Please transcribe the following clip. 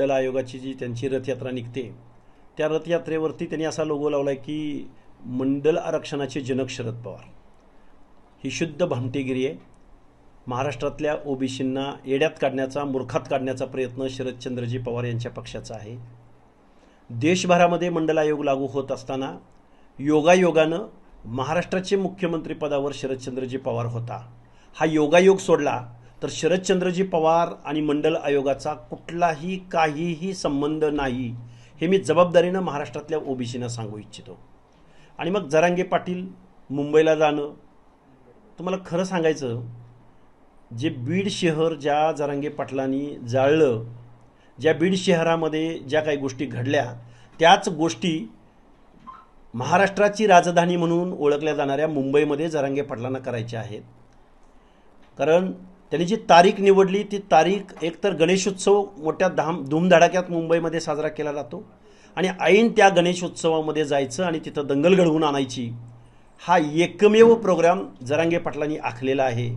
मंडल आयोगाची जी त्यांची रथयात्रा निघते त्या रथयात्रेवरती त्यांनी असा लोगो लावला आहे की मंडल आरक्षणाचे जनक शरद पवार. ही शुद्ध भामटेगिरी आहे. महाराष्ट्रातल्या ओबीसींना येड्यात काढण्याचा मूर्खात काढण्याचा प्रयत्न शरदचंद्रजी पवार यांच्या पक्षाचा आहे. देशभरामध्ये मंडल आयोग लागू होत असताना योगायोगानं महाराष्ट्राचे मुख्यमंत्रीपदावर शरदचंद्रजी पवार होता. हा योगायोग सोडला तर शरदचंद्रजी पवार आणि मंडल आयोगाचा कुठलाही काहीही संबंध नाही हे मी जबाबदारीनं महाराष्ट्रातल्या ओबीसींना सांगू इच्छितो. आणि मग जरांगे पाटील मुंबईला जाणं. तुम्हाला खरं सांगायचं जे बीड शहर ज्या जरांगे पाटलांनी जाळलं ज्या बीड शहरामध्ये ज्या काही गोष्टी घडल्या त्याच गोष्टी महाराष्ट्राची राजधानी म्हणून ओळखल्या जाणाऱ्या मुंबईमध्ये जरांगे पाटलांना करायच्या आहेत. कारण त्यांनी जी तारीख निवडली ती तारीख एकतर गणेशोत्सव मोठ्या धाम धूमधडाक्यात मुंबईमध्ये साजरा केला जातो आणि ऐन त्या गणेशोत्सवामध्ये जायचं आणि तिथं दंगल घडवून आणायची हा एकमेव प्रोग्राम जरांगे पाटलांनी आखलेला आहे.